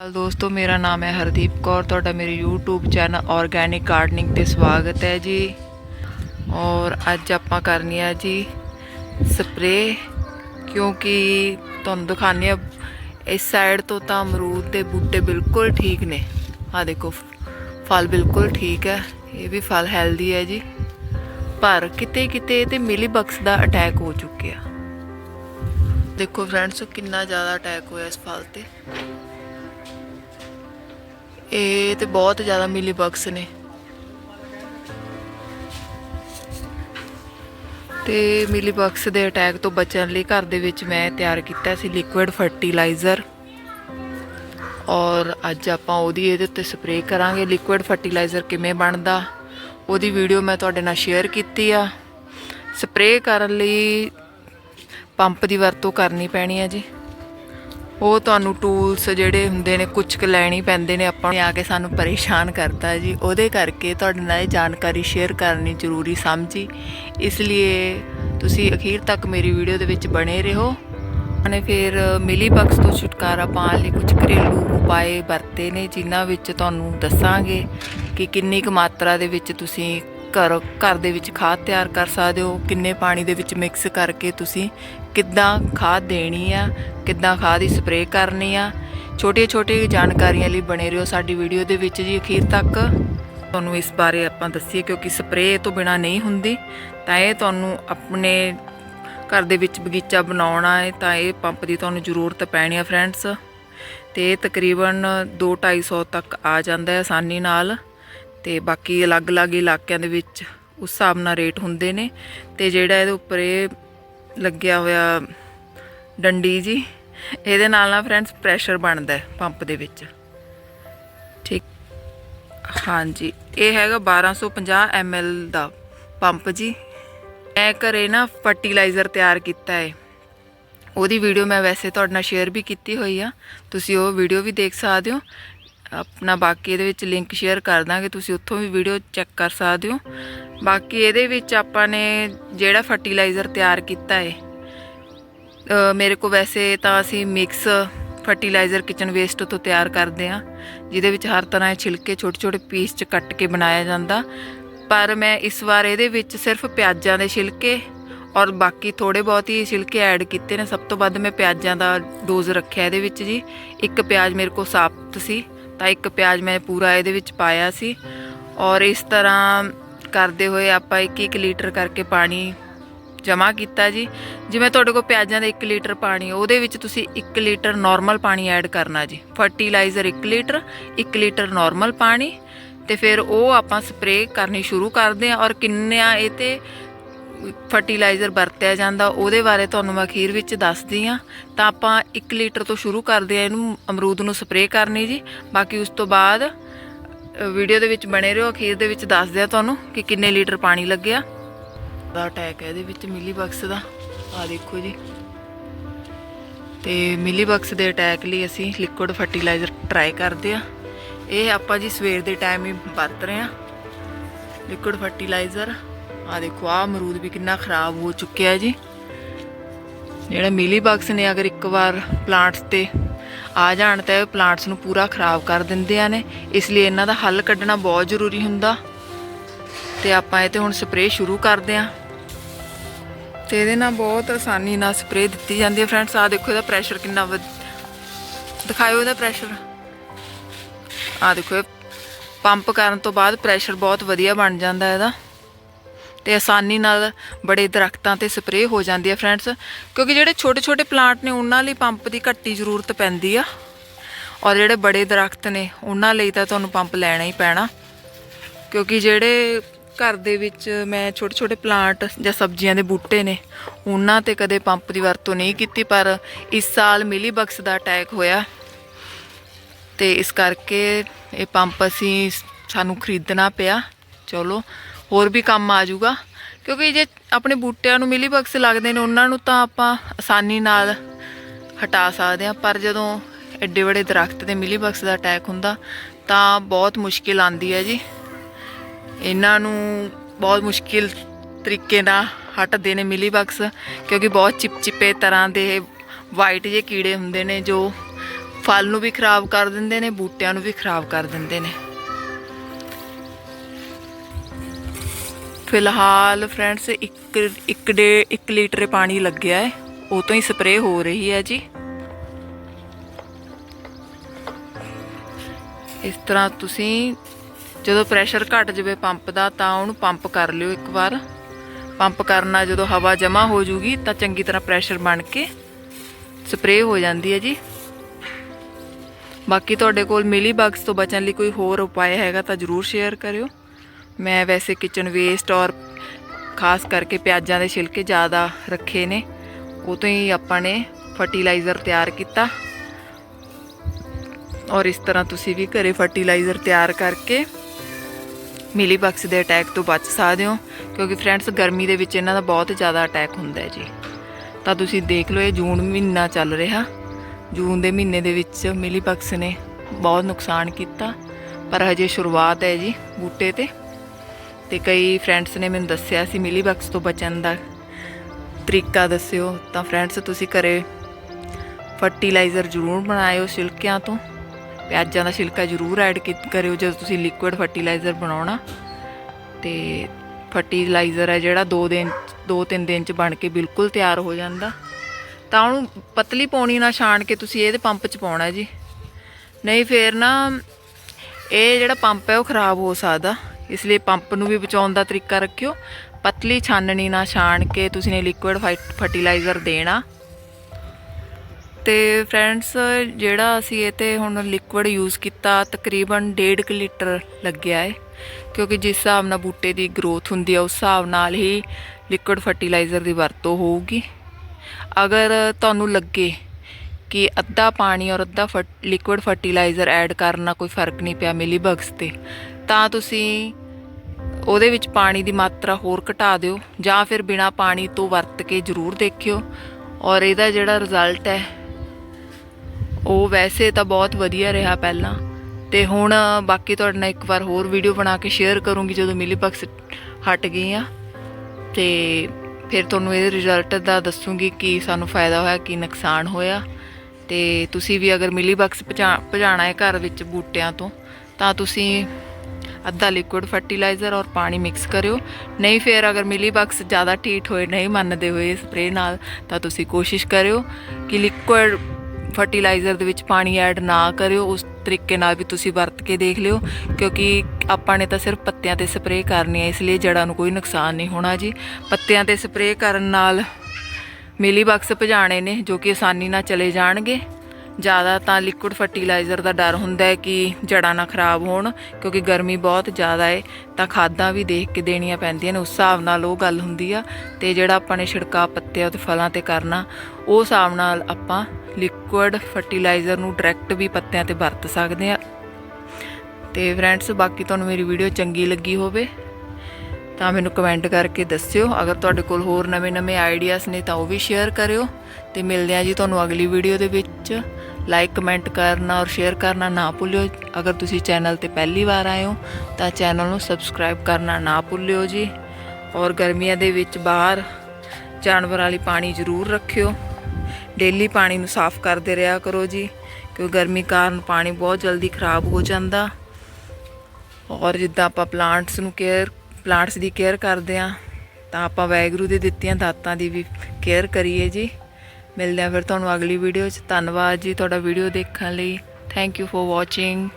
ਹਾਲ ਦੋਸਤੋ, ਮੇਰਾ ਨਾਮ ਹੈ ਹਰਦੀਪ ਕੌਰ, ਤੁਹਾਡਾ ਮੇਰੇ YouTube ਚੈਨਲ ਆਰਗੈਨਿਕ ਗਾਰਡਨਿੰਗ ਤੇ ਸਵਾਗਤ ਹੈ ਜੀ। ਔਰ ਅੱਜ ਆਪਾਂ ਕਰਨੀ ਆ ਜੀ ਸਪਰੇ ਕਿਉਂਕਿ ਤੁਹਾਨੂੰ ਦਿਖਾਉਂਦੇ ਆ ਇਸ ਸਾਈਡ ਤੋਂ ਤਾਂ ਅਮਰੂਦ ਦੇ ਬੂਟੇ ਬਿਲਕੁਲ ਠੀਕ ਨੇ। ਆ ਦੇਖੋ, ਫਲ ਬਿਲਕੁਲ ਠੀਕ ਹੈ, ਇਹ ਵੀ ਫਲ ਹੈਲਦੀ ਹੈ ਜੀ। ਪਰ ਕਿਤੇ ਕਿਤੇ ਤੇ ਮਿਲੀ ਬਕਸ ਦਾ ਅਟੈਕ ਹੋ ਚੁੱਕਿਆ। ਦੇਖੋ ਫਰੈਂਡਸ, ਕਿੰਨਾ ਜ਼ਿਆਦਾ ਅਟੈਕ ਹੋਇਆ ਇਸ ਫਲ ਤੇ। ਇਹ ਤੇ ਬਹੁਤ ਜ਼ਿਆਦਾ ਮਿਲੀ ਬਗਸ ਨੇ। ਤੇ ਮਿਲੀ ਬਗਸ ਦੇ ਅਟੈਕ ਤੋਂ ਬਚਣ ਲਈ ਘਰ ਦੇ ਵਿੱਚ ਮੈਂ ਤਿਆਰ ਕੀਤਾ ਸੀ ਲਿਕੁਇਡ ਫਰਟੀਲਾਈਜ਼ਰ ਔਰ ਅੱਜ ਆਪਾਂ ਉਹਦੀ ਇਹਦੇ ਉੱਤੇ ਸਪਰੇਅ ਕਰਾਂਗੇ। ਲਿਕੁਇਡ ਫਰਟੀਲਾਈਜ਼ਰ ਕਿਵੇਂ ਬਣਦਾ, ਉਹਦੀ ਵੀਡੀਓ ਮੈਂ ਤੁਹਾਡੇ ਨਾਲ ਸ਼ੇਅਰ ਕੀਤੀ ਆ। ਸਪਰੇਅ ਕਰਨ ਲਈ ਪੰਪ ਦੀ ਵਰਤੋਂ ਕਰਨੀ ਪੈਣੀ ਹੈ ਜੀ। ਉਹ ਤੁਹਾਨੂੰ ਟੂਲਸ ਜਿਹੜੇ ਹੁੰਦੇ ਨੇ ਕੁਝ ਕੁ ਲੈਣੀ ਪੈਂਦੇ ਨੇ, ਆਪਾਂ ਨੂੰ ਆ ਕੇ ਸਾਨੂੰ ਪਰੇਸ਼ਾਨ ਕਰਦਾ ਜੀ। ਉਹਦੇ ਕਰਕੇ ਤੁਹਾਡੇ ਨਾਲ ਇਹ ਜਾਣਕਾਰੀ ਸ਼ੇਅਰ ਕਰਨੀ ਜ਼ਰੂਰੀ ਸਮਝੀ। ਇਸ ਲਈ ਤੁਸੀਂ ਅਖੀਰ ਤੱਕ ਮੇਰੀ ਵੀਡੀਓ ਦੇ ਵਿੱਚ ਬਣੇ ਰਹੋ અને ਫਿਰ ਮਿਲੀ ਬਕਸ ਤੋਂ ਛੁਟਕਾਰਾ ਪਾਉਣ ਲਈ ਕੁਝ ਘਰੇਲੂ ਉਪਾਏ ਵਰਤੇ ਨੇ, ਜਿਨ੍ਹਾਂ ਵਿੱਚ ਤੁਹਾਨੂੰ ਦੱਸਾਂਗੇ ਕਿ ਕਿੰਨੀ ਕੁ ਮਾਤਰਾ ਦੇ ਵਿੱਚ ਤੁਸੀਂ ਘਰ ਘਰ ਦੇ ਵਿੱਚ ਖਾਦ ਤਿਆਰ ਕਰ ਸਕਦੇ ਹੋ? ਕਿੰਨੇ ਪਾਣੀ ਦੇ ਵਿੱਚ ਮਿਕਸ ਕਰਕੇ ਤੁਸੀਂ ਕਿੱਦਾਂ ਖਾਦ ਦੇਣੀ ਆ? ਕਿੱਦਾਂ ਖਾਦ ਦੀ ਸਪਰੇਅ ਕਰਨੀ ਆ? ਛੋਟੀਆਂ ਛੋਟੀਆਂ ਜਾਣਕਾਰੀਆਂ ਲਈ ਬਣੇ ਰਹੋ ਸਾਡੀ ਵੀਡੀਓ ਦੇ ਵਿੱਚ ਜੀ ਅਖੀਰ ਤੱਕ। ਤੁਹਾਨੂੰ ਇਸ ਬਾਰੇ ਆਪਾਂ ਦੱਸੀਏ ਕਿਉਂਕਿ ਸਪਰੇਅ ਤੋਂ ਬਿਨਾ ਨਹੀਂ ਹੁੰਦੀ। ਤਾਂ ਇਹ ਤੁਹਾਨੂੰ ਆਪਣੇ ਘਰ ਦੇ ਵਿੱਚ ਬਗੀਚਾ ਬਣਾਉਣਾ ਹੈ ਤਾਂ ਇਹ ਪੰਪ ਦੀ ਤੁਹਾਨੂੰ ਜ਼ਰੂਰਤ ਪੈਣੀ ਆ ਫਰੈਂਡਸ ਤੇ ਇਹ ਤਕਰੀਬਨ 2-250 ਤੱਕ ਆ ਜਾਂਦਾ ਹੈ ਆਸਾਨੀ ਨਾਲ। ਤੇ ਬਾਕੀ ਅਲੱਗ-ਅਲੱਗ ਇਲਾਕਿਆਂ ਦੇ ਵਿੱਚ ਉਸ ਹਿਸਾਬ ਨਾਲ ਰੇਟ ਹੁੰਦੇ ਨੇ। ਤੇ ਜਿਹੜਾ ਇਹਦੇ ਉੱਪਰ ਇਹ ਲੱਗਿਆ ਹੋਇਆ ਡੰਡੀ ਜੀ, ਇਹਦੇ ਨਾਲ ਨਾ ਫਰੈਂਡਸ ਪ੍ਰੈਸ਼ਰ ਬਣਦਾ ਪੰਪ ਦੇ ਵਿੱਚ। ਠੀਕ? ਹਾਂਜੀ, ਇਹ ਹੈਗਾ 1250 ml ਦਾ ਪੰਪ ਜੀ। ਮੈਂ ਘਰੇ ਨਾ ਫਰਟੀਲਾਈਜ਼ਰ ਤਿਆਰ ਕੀਤਾ ਹੈ। ਉਹਦੀ ਵੀਡੀਓ ਮੈਂ ਵੈਸੇ ਤੁਹਾਡੇ ਨਾਲ ਸ਼ੇਅਰ ਵੀ ਕੀਤੀ ਹੋਈ ਆ। ਤੁਸੀਂ ਉਹ ਵੀਡੀਓ ਵੀ ਦੇਖ ਸਕਦੇ ਹੋ। ਆਪਣਾ ਬਾਕੀ ਇਹਦੇ ਵਿੱਚ ਲਿੰਕ ਸ਼ੇਅਰ ਕਰ ਦਾਂਗੇ, ਤੁਸੀਂ ਉੱਥੋਂ ਵੀ ਵੀਡੀਓ ਚੈੱਕ ਕਰ ਸਕਦੇ ਹੋ। ਬਾਕੀ ਇਹਦੇ ਵਿੱਚ ਆਪਾਂ ਨੇ ਜਿਹੜਾ ਫਰਟੀਲਾਈਜ਼ਰ ਤਿਆਰ ਕੀਤਾ ਹੈ ਮੇਰੇ ਕੋ ਵੈਸੇ ਤਾਂ ਅਸੀਂ ਮਿਕਸ ਫਰਟੀਲਾਈਜ਼ਰ ਕਿਚਨ ਵੇਸਟ ਤੋਂ ਤਿਆਰ ਕਰਦੇ ਆ ਜਿਹਦੇ ਵਿੱਚ ਹਰ ਤਰ੍ਹਾਂ ਦੇ ਛਿਲਕੇ ਛੋਟੇ ਛੋਟੇ ਪੀਸ ਚ ਕੱਟ ਕੇ ਬਣਾਇਆ ਜਾਂਦਾ। ਪਰ ਮੈਂ ਇਸ ਵਾਰ ਇਹਦੇ ਵਿੱਚ ਸਿਰਫ ਪਿਆਜ਼ਾਂ ਦੇ ਛਿਲਕੇ ਔਰ ਬਾਕੀ ਥੋੜੇ ਬਹੁਤ ਹੀ ਛਿਲਕੇ ਐਡ ਕੀਤੇ ਨੇ। ਸਭ ਤੋਂ ਵੱਧ ਮੈਂ ਪਿਆਜ਼ਾਂ ਦਾ ਡੋਜ਼ ਰੱਖਿਆ ਇਹਦੇ ਵਿੱਚ ਜੀ। ਇੱਕ ਪਿਆਜ਼ ਮੇਰੇ ਕੋਲ ਸਾਬਤ ਸੀ। ਤਾਂ ਇੱਕ ਪਿਆਜ਼ ਮੈਂ ਪੂਰਾ ਇਹਦੇ ਵਿੱਚ ਪਾਇਆ ਸੀ ਔਰ ਇਸ ਤਰ੍ਹਾਂ ਕਰਦੇ ਹੋਏ ਆਪਾਂ 1-1 ਲੀਟਰ ਕਰਕੇ ਪਾਣੀ ਜਮਾ ਕੀਤਾ ਜੀ। ਜਿਵੇਂ ਤੁਹਾਡੇ ਕੋਲ ਪਿਆਜ਼ਾਂ ਦਾ 1 ਲੀਟਰ ਪਾਣੀ, ਉਹਦੇ ਵਿੱਚ ਤੁਸੀਂ 1 ਲੀਟਰ ਨਾਰਮਲ ਪਾਣੀ ਐਡ ਕਰਨਾ ਜੀ। ਫਰਟੀਲਾਈਜ਼ਰ 1 ਲੀਟਰ 1 ਲੀਟਰ ਨਾਰਮਲ ਪਾਣੀ ਤੇ ਫਿਰ ਉਹ ਆਪਾਂ ਸਪਰੇਅ ਕਰਨੀ ਸ਼ੁਰੂ ਕਰਦੇ ਹਾਂ ਔਰ ਕਿੰਨਾ ਇਹ ਤੇ ਫਰਟੀਲਾਈਜ਼ਰ ਵਰਤਿਆ ਜਾਂਦਾ, ਉਹਦੇ ਬਾਰੇ ਤੁਹਾਨੂੰ ਮੈਂ ਅਖੀਰ ਵਿੱਚ ਦੱਸਦੀ ਆ ਤਾਂ ਆਪਾਂ 1 ਲੀਟਰ ਤੋਂ ਸ਼ੁਰੂ ਕਰਦੇ ਆ ਇਹਨੂੰ ਅਮਰੂਦ ਨੂੰ ਸਪਰੇਅ ਕਰਨੀ ਜੀ। ਬਾਕੀ ਉਸ ਤੋਂ ਬਾਅਦ ਵੀਡੀਓ ਦੇ ਵਿੱਚ ਬਣੇ ਰਹੋ, ਅਖੀਰ ਦੇ ਵਿੱਚ ਦੱਸਦੇ ਆ ਤੁਹਾਨੂੰ ਕਿ ਕਿੰਨੇ ਲੀਟਰ ਪਾਣੀ ਲੱਗਿਆ। ਦਾ ਅਟੈਕ ਹੈ ਇਹਦੇ ਵਿੱਚ ਮਿਲੀ ਬਕਸ ਦਾ। ਆ ਦੇਖੋ ਜੀ। ਤੇ ਮਿਲੀ ਬਕਸ ਦੇ ਅਟੈਕ ਲਈ ਅਸੀਂ ਲਿਕੁਇਡ ਫਰਟੀਲਾਈਜ਼ਰ ਟਰਾਈ ਕਰਦੇ ਆ ਇਹ ਆਪਾਂ ਜੀ ਸਵੇਰ ਦੇ ਟਾਈਮ ਹੀ ਵਰਤ ਰਹੇ ਆ ਲਿਕੁਇਡ ਫਰਟੀਲਾਈਜ਼ਰ ਆ ਦੇਖੋ ਆ ਅਮਰੂਦ ਵੀ ਕਿੰਨਾ ਖਰਾਬ ਹੋ ਚੁੱਕਿਆ ਹੈ ਜੀ। ਜਿਹੜਾ ਮਿਲੀ ਬਕਸ ਨੇ ਅਗਰ ਇੱਕ ਵਾਰ ਪਲਾਂਟਸ ਤੇ ਆ ਜਾਣ ਤਾਂ ਇਹ ਪਲਾਂਟਸ ਨੂੰ ਪੂਰਾ ਖਰਾਬ ਕਰ ਦਿੰਦੇ ਆ ਨੇ। ਇਸ ਲਈ ਇਹਨਾਂ ਦਾ ਹੱਲ ਕੱਢਣਾ ਬਹੁਤ ਜ਼ਰੂਰੀ ਹੁੰਦਾ। ਤੇ ਆਪਾਂ ਇਹ ਤੇ ਹੁਣ ਸਪਰੇਅ ਸ਼ੁਰੂ ਕਰਦੇ ਆ ਤੇ ਇਹਦੇ ਨਾਲ ਬਹੁਤ ਆਸਾਨੀ ਨਾਲ ਸਪਰੇਅ ਦਿੱਤੀ ਜਾਂਦੀ ਹੈ ਫਰੈਂਡਸ ਆ ਦੇਖੋ, ਇਹਦਾ ਪ੍ਰੈਸ਼ਰ ਕਿੰਨਾ ਵਧ ਦਿਖਾਇਓ ਇਹਦਾ ਪ੍ਰੈਸ਼ਰ ਆ ਦੇਖੋ, ਇਹ ਪੰਪ ਕਰਨ ਤੋਂ ਬਾਅਦ ਪ੍ਰੈਸ਼ਰ ਬਹੁਤ ਵਧੀਆ ਬਣ ਜਾਂਦਾ ਇਹਦਾ। ਤੇ ਆਸਾਨੀ ਨਾਲ ਬੜੇ ਦਰਖਤਾਂ ਤੇ ਸਪਰੇਅ ਹੋ ਜਾਂਦੀ ਹੈ ਫਰੈਂਡਸ, ਕਿਉਂਕਿ ਜਿਹੜੇ ਛੋਟੇ ਛੋਟੇ ਪਲਾਂਟ ਨੇ, ਉਹਨਾਂ ਲਈ ਪੰਪ ਦੀ ਘੱਟੀ ਜ਼ਰੂਰਤ ਪੈਂਦੀ ਆ। ਔਰ ਜਿਹੜੇ ਬੜੇ ਦਰਖਤ ਨੇ, ਉਹਨਾਂ ਲਈ ਤਾਂ ਤੁਹਾਨੂੰ ਪੰਪ ਲੈਣਾ ਹੀ ਪੈਣਾ। ਕਿਉਂਕਿ ਜਿਹੜੇ ਘਰ ਦੇ ਵਿੱਚ ਮੈਂ ਛੋਟੇ ਛੋਟੇ ਪਲਾਂਟ ਜਾਂ ਸਬਜ਼ੀਆਂ ਦੇ ਬੂਟੇ ਨੇ, ਉਹਨਾਂ ਤੇ ਕਦੇ ਪੰਪ ਦੀ ਵਰਤੋਂ ਨਹੀਂ ਕੀਤੀ, ਪਰ ਇਸ ਸਾਲ ਮਿਲੀ ਬਕਸ ਦਾ ਅਟੈਕ ਹੋਇਆ। ਤੇ ਇਸ ਕਰਕੇ ਇਹ ਪੰਪ ਅਸੀਂ ਸਾਨੂੰ ਖਰੀਦਣਾ ਪਿਆ। ਚਲੋ ਹੋਰ ਵੀ ਕੰਮ ਆ ਜਾਊਗਾ। ਕਿਉਂਕਿ ਜੇ ਆਪਣੇ ਬੂਟਿਆਂ ਨੂੰ ਮਿਲੀ ਬਕਸ ਲੱਗਦੇ ਨੇ, ਉਹਨਾਂ ਨੂੰ ਤਾਂ ਆਪਾਂ ਆਸਾਨੀ ਨਾਲ ਹਟਾ ਸਕਦੇ ਹਾਂ। ਪਰ ਜਦੋਂ ਐਡੇ ਵੱਡੇ ਦਰਖਤ ਤੇ ਮਿਲੀ ਬਕਸ ਦਾ ਅਟੈਕ ਹੁੰਦਾ, ਤਾਂ ਬਹੁਤ ਮੁਸ਼ਕਿਲ ਆਂਦੀ ਹੈ ਜੀ। ਇਹਨਾਂ ਨੂੰ ਬਹੁਤ ਮੁਸ਼ਕਿਲ ਤਰੀਕੇ ਨਾਲ ਹਟਦੇ ਨੇ ਮਿਲੀ ਬਕਸ ਕਿਉਂਕਿ ਬਹੁਤ ਚਿਪਚਿਪੇ ਤਰ੍ਹਾਂ ਦੇ ਵਾਈਟ ਜਿਹੇ ਕੀੜੇ ਹੁੰਦੇ ਨੇ, ਜੋ ਫਲ ਨੂੰ ਵੀ ਖਰਾਬ ਕਰ ਦਿੰਦੇ ਨੇ, ਬੂਟਿਆਂ ਨੂੰ ਵੀ ਖਰਾਬ ਕਰ ਦਿੰਦੇ ਨੇ। ਫਿਲਹਾਲ ਫਰੈਂਡਸ 1 1 ਡੇ 1 ਲੀਟਰ ਪਾਣੀ ਲੱਗਿਆ ਹੈ। ਉਹ ਤੋਂ ਹੀ ਸਪਰੇਅ ਹੋ ਰਹੀ ਹੈ ਜੀ। ਇਸ ਤਰ੍ਹਾਂ ਤੁਸੀਂ ਜਦੋਂ ਪ੍ਰੈਸ਼ਰ ਘਟ ਜਾਵੇ ਪੰਪ ਦਾ, ਤਾਂ ਉਹਨੂੰ ਪੰਪ ਕਰ ਲਿਓ ਇੱਕ ਵਾਰ। ਪੰਪ ਕਰਨਾ ਜਦੋਂ ਹਵਾ ਜਮਾ ਹੋ ਜੂਗੀ, ਤਾਂ ਚੰਗੀ ਤਰ੍ਹਾਂ ਪ੍ਰੈਸ਼ਰ ਬਣ ਕੇ ਸਪਰੇਅ ਹੋ ਜਾਂਦੀ ਹੈ ਜੀ। ਬਾਕੀ ਤੁਹਾਡੇ ਕੋਲ ਮਿਲੀ ਬਗਸ ਤੋਂ ਬਚਣ ਲਈ ਕੋਈ ਹੋਰ ਉਪਾਅ ਹੈਗਾ ਤਾਂ ਜਰੂਰ ਸ਼ੇਅਰ ਕਰਿਓ। ਮੈਂ ਵੈਸੇ ਕਿਚਨ ਵੇਸਟ ਔਰ ਖਾਸ ਕਰਕੇ ਪਿਆਜ਼ਾਂ ਦੇ ਛਿਲਕੇ ਜ਼ਿਆਦਾ ਰੱਖੇ ਨੇ। ਉਹ ਤੋਂ ਹੀ ਆਪਾਂ ਨੇ ਫਰਟੀਲਾਈਜ਼ਰ ਤਿਆਰ ਕੀਤਾ। ਔਰ ਇਸ ਤਰ੍ਹਾਂ ਤੁਸੀਂ ਵੀ ਘਰੇ ਫਰਟੀਲਾਈਜ਼ਰ ਤਿਆਰ ਕਰਕੇ ਮਿਲੀ ਬਗਸ ਦੇ ਅਟੈਕ ਤੋਂ ਬਚ ਸਕਦੇ ਹੋ, ਕਿਉਂਕਿ ਫਰੈਂਡਸ ਗਰਮੀ ਦੇ ਵਿੱਚ ਇਹਨਾਂ ਦਾ ਬਹੁਤ ਜ਼ਿਆਦਾ ਅਟੈਕ ਹੁੰਦਾ ਹੈ ਜੀ। ਤਾਂ ਤੁਸੀਂ ਦੇਖ ਲਓ, ਇਹ ਜੂਨ ਮਹੀਨਾ ਚੱਲ ਰਿਹਾ। ਜੂਨ ਦੇ ਮਹੀਨੇ ਦੇ ਵਿੱਚ ਮਿਲੀ ਬਗਸ ਨੇ ਬਹੁਤ ਨੁਕਸਾਨ ਕੀਤਾ, ਪਰ ਹਜੇ ਸ਼ੁਰੂਆਤ ਹੈ ਜੀ ਬੂਟੇ ਤੇ। ਤੇ ਕਈ ਫਰੈਂਡਸ ਨੇ ਮੈਨੂੰ ਦੱਸਿਆ ਸੀ ਮਿਲੀ ਬਗਸ ਤੋਂ ਬਚਣ ਦਾ। ਤਰੀਕਾ ਦੱਸਿਓ, ਤਾਂ ਫਰੈਂਡਸ ਤੁਸੀਂ ਘਰੇ ਫਰਟੀਲਾਈਜ਼ਰ ਜ਼ਰੂਰ ਬਣਾਇਓ ਛਿਲਕਿਆਂ ਤੋਂ। ਪਿਆਜ਼ਾਂ ਦਾ ਛਿਲਕਾ ਜ਼ਰੂਰ ਐਡ ਕਰਿਓ ਜਦੋਂ ਤੁਸੀਂ ਲਿਕੁਇਡ ਫਰਟੀਲਾਈਜ਼ਰ ਬਣਾਉਣਾ। ਤੇ ਫਰਟੀਲਾਈਜ਼ਰ ਹੈ ਜਿਹੜਾ 2 ਦਿਨ 2-3 ਦਿਨ ਚ ਬਣ ਕੇ ਬਿਲਕੁਲ ਤਿਆਰ ਹੋ ਜਾਂਦਾ। ਤਾਂ ਉਹਨੂੰ ਪਤਲੀ ਪਾਉਣੀ ਨਾਲ ਛਾਣ ਕੇ ਤੁਸੀਂ ਇਹਦੇ ਪੰਪ ਚ ਪਾਉਣਾ ਜੀ। ਨਹੀਂ ਫੇਰ ਨਾ, ਇਹ ਜਿਹੜਾ ਪੰਪ ਹੈ ਉਹ ਖਰਾਬ ਹੋ ਸਕਦਾ। ਇਸ ਲਈ ਪੰਪ ਨੂੰ ਵੀ ਬਚਾਉਣ ਦਾ ਤਰੀਕਾ ਰੱਖਿਓ। ਪਤਲੀ ਛਾਨਣੀ ਨਾਲ ਛਾਣ ਕੇ ਤੁਸੀਂ ਨੇ ਲਿਕੁਇਡ ਫਰਟੀਲਾਈਜ਼ਰ ਦੇਣਾ। ਤੇ ਫਰੈਂਡਸ ਜਿਹੜਾ ਅਸੀਂ ਇਹ ਤੇ ਹੁਣ ਲਿਕੁਇਡ ਯੂਜ਼ ਕੀਤਾ, ਤਕਰੀਬਨ 1.5 ਲੀਟਰ ਲੱਗਿਆ ਹੈ ਕਿਉਂਕਿ ਜਿਸ ਹਿਸਾਬ ਨਾਲ ਬੂਟੇ ਦੀ ਗਰੋਥ ਹੁੰਦੀ ਹੈ ਉਸ ਹਿਸਾਬ ਨਾਲ ਹੀ ਲਿਕੁਇਡ ਫਰਟੀਲਾਈਜ਼ਰ ਦੀ ਵਰਤੋਂ ਹੋਊਗੀ। ਅਗਰ ਤੁਹਾਨੂੰ ਲੱਗੇ ਕਿ ਅੱਧਾ ਪਾਣੀ ਔਰ ਅੱਧਾ ਲਿਕੁਇਡ ਫਰਟੀਲਾਈਜ਼ਰ ਐਡ ਕਰਨ ਨਾਲ ਕੋਈ ਫ਼ਰਕ ਨਹੀਂ ਪਿਆ ਮਿਲੀ ਬਗਸ ਤੇ ਤਾਂ ਤੁਸੀਂ ਉਹਦੇ ਵਿੱਚ ਪਾਣੀ ਦੀ ਮਾਤਰਾ ਹੋਰ ਘਟਾ ਦਿਓ, ਜਾਂ ਫਿਰ ਬਿਨਾ ਪਾਣੀ ਤੋਂ ਵਰਤ ਕੇ ਜ਼ਰੂਰ ਦੇਖਿਓ। ਔਰ ਇਹਦਾ ਜਿਹੜਾ ਰਿਜ਼ਲਟ ਹੈ, ਉਹ ਵੈਸੇ ਤਾਂ ਬਹੁਤ ਵਧੀਆ ਰਿਹਾ ਪਹਿਲਾਂ। ਤੇ ਹੁਣ ਬਾਕੀ ਤੁਹਾਡੇ ਨਾਲ ਇੱਕ ਵਾਰ ਹੋਰ ਵੀਡੀਓ ਬਣਾ ਕੇ ਸ਼ੇਅਰ ਕਰੂੰਗੀ ਜਦੋਂ ਮਿਲੀ ਹਟ ਗਈ ਆ। ਤੇ ਫਿਰ ਤੁਹਾਨੂੰ ਇਹਦੇ ਰਿਜ਼ਲਟ ਦਾ ਦੱਸੂਗੀ ਕੀ ਸਾਨੂੰ ਫਾਇਦਾ ਹੋਇਆ, ਕੀ ਨੁਕਸਾਨ ਹੋਇਆ। ਤੇ ਤੁਸੀਂ ਵੀ ਅਗਰ ਮਿਲੀਬਕਸ ਬਗਸ ਭਜਾਣਾ ਹੈ ਘਰ ਵਿੱਚ ਬੂਟਿਆਂ ਤੋਂ, ਤਾਂ ਤੁਸੀਂ ਅੱਧਾ ਲਿਕੁਇਡ ਫਰਟੀਲਾਈਜ਼ਰ ਔਰ ਪਾਣੀ ਮਿਕਸ ਕਰਿਓ। ਨਹੀਂ ਫਿਰ ਅਗਰ ਮਿਲੀ ਬਗਸ ਜ਼ਿਆਦਾ ਢੀਠ ਹੋਏ, ਨਹੀਂ ਮੰਨਦੇ ਹੋਏ ਸਪਰੇਅ ਨਾਲ, ਤਾਂ ਤੁਸੀਂ ਕੋਸ਼ਿਸ਼ ਕਰਿਓ ਕਿ ਲਿਕੁਇਡ ਫਰਟੀਲਾਈਜ਼ਰ ਦੇ ਵਿੱਚ ਪਾਣੀ ਐਡ ਨਾ ਕਰਿਓ। ਉਸ ਤਰੀਕੇ ਨਾਲ ਵੀ ਤੁਸੀਂ ਵਰਤ ਕੇ ਦੇਖ ਲਿਓ, ਕਿਉਂਕਿ ਆਪਾਂ ਨੇ ਤਾਂ ਸਿਰਫ ਪੱਤਿਆਂ ਤੇ ਸਪਰੇਅ ਕਰਨੀ ਹੈ, ਇਸ ਲਈ ਜੜਾਂ ਨੂੰ ਕੋਈ ਨੁਕਸਾਨ ਨਹੀਂ ਹੋਣਾ ਜੀ। ਪੱਤਿਆਂ ਤੇ ਸਪਰੇਅ ਕਰਨ ਨਾਲ ਮਿਲੀ ਬਕਸ ਭਜਾਣੇ ਨੇ, ਜੋ ਕਿ ਆਸਾਨੀ ਨਾਲ ਚਲੇ ਜਾਣਗੇ। ਜ਼ਿਆਦਾ ਤਾਂ ਲਿਕੁਇਡ ਫਰਟੀਲਾਈਜ਼ਰ ਦਾ ਡਰ ਹੁੰਦਾ ਹੈ ਕਿ ਜੜਾਂ ਨਾ ਖਰਾਬ ਹੋਣ, ਕਿਉਂਕਿ ਗਰਮੀ ਬਹੁਤ ਜ਼ਿਆਦਾ ਹੈ, ਤਾਂ ਖਾਦਾਂ ਵੀ ਦੇਖ ਕੇ ਦੇਣੀਆਂ ਪੈਂਦੀਆਂ ਨੇ, ਉਸ ਹਿਸਾਬ ਨਾਲ ਉਹ ਗੱਲ ਹੁੰਦੀ ਆ, ਤੇ ਜਿਹੜਾ ਆਪਾਂ ਨੇ ਛਿੜਕਾ ਪੱਤਿਆਂ ਤੇ ਫਲਾਂ ਤੇ ਕਰਨਾ, ਉਹ ਹਿਸਾਬ ਨਾਲ ਆਪਾਂ ਲਿਕੁਇਡ ਫਰਟੀਲਾਈਜ਼ਰ ਨੂੰ ਡਾਇਰੈਕਟ ਵੀ ਪੱਤਿਆਂ ਤੇ ਵਰਤ ਸਕਦੇ ਆ। ਤੇ ਫਰੈਂਡਸ ਬਾਕੀ ਤੁਹਾਨੂੰ ਮੇਰੀ ਵੀਡੀਓ ਚੰਗੀ ਲੱਗੀ ਹੋਵੇ, ਤਾਂ ਮੈਨੂੰ ਕਮੈਂਟ ਕਰਕੇ ਦੱਸਿਓ, ਅਗਰ ਤੁਹਾਡੇ ਕੋਲ ਹੋਰ ਨਵੇਂ-ਨਵੇਂ ਆਈਡੀਆਜ਼ ਨੇ ਤਾਂ ਉਹ ਵੀ ਸ਼ੇਅਰ ਕਰਿਓ, ਤੇ ਮਿਲਦੇ ਆ ਜੀ ਤੁਹਾਨੂੰ ਅਗਲੀ ਵੀਡੀਓ ਦੇ ਵਿੱਚ। ਲਾਈਕ ਕਮੈਂਟ ਕਰਨਾ ਔਰ ਸ਼ੇਅਰ ਕਰਨਾ ਨਾ ਭੁੱਲਿਓ। ਅਗਰ ਤੁਸੀਂ ਚੈਨਲ ਤੇ ਪਹਿਲੀ ਵਾਰ ਆਏ ਹੋ, ਤਾਂ ਚੈਨਲ ਨੂੰ ਸਬਸਕ੍ਰਾਈਬ ਕਰਨਾ ਨਾ ਭੁੱਲਿਓ ਜੀ। ਔਰ ਗਰਮੀਆਂ ਦੇ ਵਿੱਚ ਬਾਹਰ ਜਾਨਵਰਾਂ ਲਈ ਪਾਣੀ ਜ਼ਰੂਰ ਰੱਖਿਓ। ਡੇਲੀ ਪਾਣੀ ਨੂੰ ਸਾਫ਼ ਕਰਦੇ ਰਿਹਾ ਕਰੋ ਜੀ, ਕਿਉਂਕਿ ਗਰਮੀ ਕਾਰਨ ਪਾਣੀ ਬਹੁਤ ਜਲਦੀ ਖਰਾਬ ਹੋ ਜਾਂਦਾ। ਔਰ ਜਿੱਦਾਂ ਆਪਾਂ ਪਲਾਂਟਸ ਨੂੰ ਕੇਅਰ ਪਲਾਂਟਸ ਦੀ ਕੇਅਰ ਕਰਦੇ ਆ ਤਾਂ ਆਪਾਂ ਵੈਗਰੂ ਦੇ ਦਿੱਤੀਆਂ ਦਾਤਾਂ ਦੀ ਵੀ ਕੇਅਰ ਕਰੀਏ ਜੀ। ਮਿਲਦੇ ਆ ਫਿਰ ਤੁਹਾਨੂੰ ਅਗਲੀ ਵੀਡੀਓ 'ਚ। ਧੰਨਵਾਦ ਜੀ ਤੁਹਾਡਾ ਵੀਡੀਓ ਦੇਖਣ ਲਈ। Thank you for watching